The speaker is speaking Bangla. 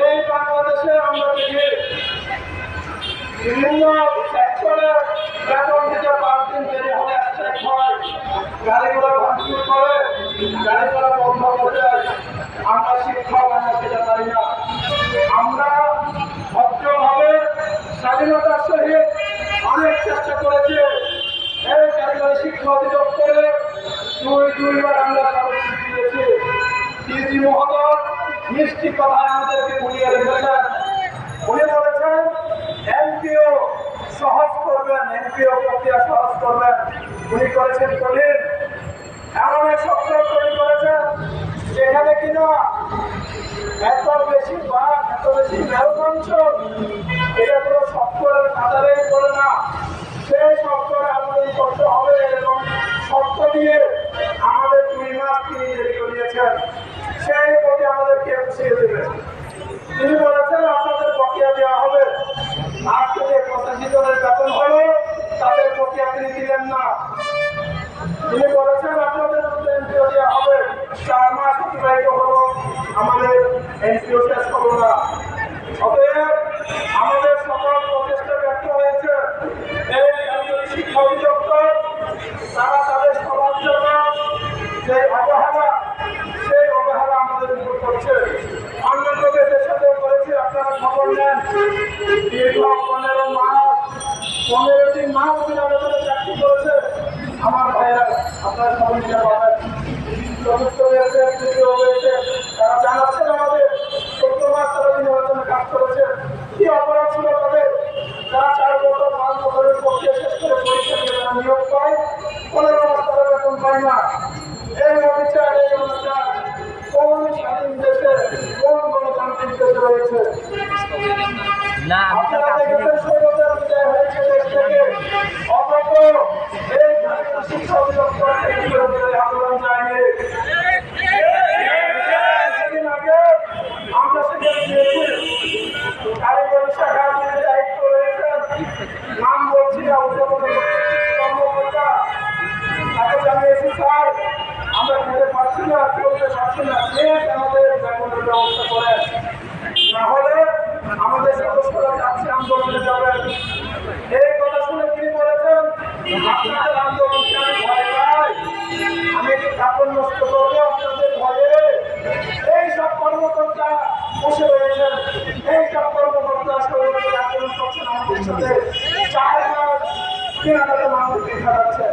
এই বাংলাদেশে আমরা দেখি বিভিন্ন সেক্টরে বেতন থেকে পাঁচ দিন দেরি হলে অ্যাক্সিডেন্ট হয় গাড়িগুলো বন্ধ করে দেয়। আমরা শিক্ষক, আমরা সেটা পারি না আমরা অনেক চেষ্টা করেছি। এই সরকারি শিক্ষা অধিদপ্তরে দুই দুইবার আমরা স্বাগত দিয়েছি ডিজি মিষ্টি কথায় আমাদেরকে বুঝিয়ে রেখেছেন। উনি বলেছেন, এমপিও সহজ করবেন, এমপিও প্রক্রিয়া সহজ করবেন। উনি করেছেন কঠিন। এমন এক সফটওয়্যার তৈরি করেছেন, যেখানে কিনা এত বেশি বাঘ, এত বেশি মেরুদঞ্চ এটা কোনো সফটওয়্যারের কাতারেই পড়ে না। সেই সফটওয়্যার আবেদন করতে হবে এবং শর্ত দিয়ে আমাদের দুই মাস তিনি রেডি করিয়েছেন সেই প্রতি আমাদেরকে বুঝিয়ে দেবে। তিনি বলেছেন আপনাদের বকেয়া দেওয়া হবে। আজকে যে পঁচাশি জনের বেতন হলো, তাদের বকেয়া তিনি দিলেন না। তিনি বলেছেন, আপনাদের এনপিও দেওয়া হবে। চার মাস অতিবাহিত হলো। আমাদের এনপিও শেষ হলো না। করছে। অন্যান্য সাথে করেছে, আপনারা খবর নেন। দীর্ঘ পনেরো মাস পনেরোটি মাস বিনা চাকরি করেছে। আমার ভাইয়েরা আপনার সবাই নিতে চতুর্থ হয়েছে তৃতীয় হয়েছে। দেশে রয়েছে আমরা সেখানে কারিগরি শাখার দায়িত্ব রয়েছেন প্লিজ আমাদের বেতনের ব্যবস্থা এই কথা শুনে তিনি বলেছেন, আপনাদের আন্দোলনকে আমি ভয় আমি কি কাপড় করব, আপনাদের ভয়ে। এই সব কর্মকর্তা বসে এই সব কর্মকর্তা আন্দোলন করছেন আমাদের সাথে। চার মাস কেনাকাটা মানুষ দেখা যাচ্ছে।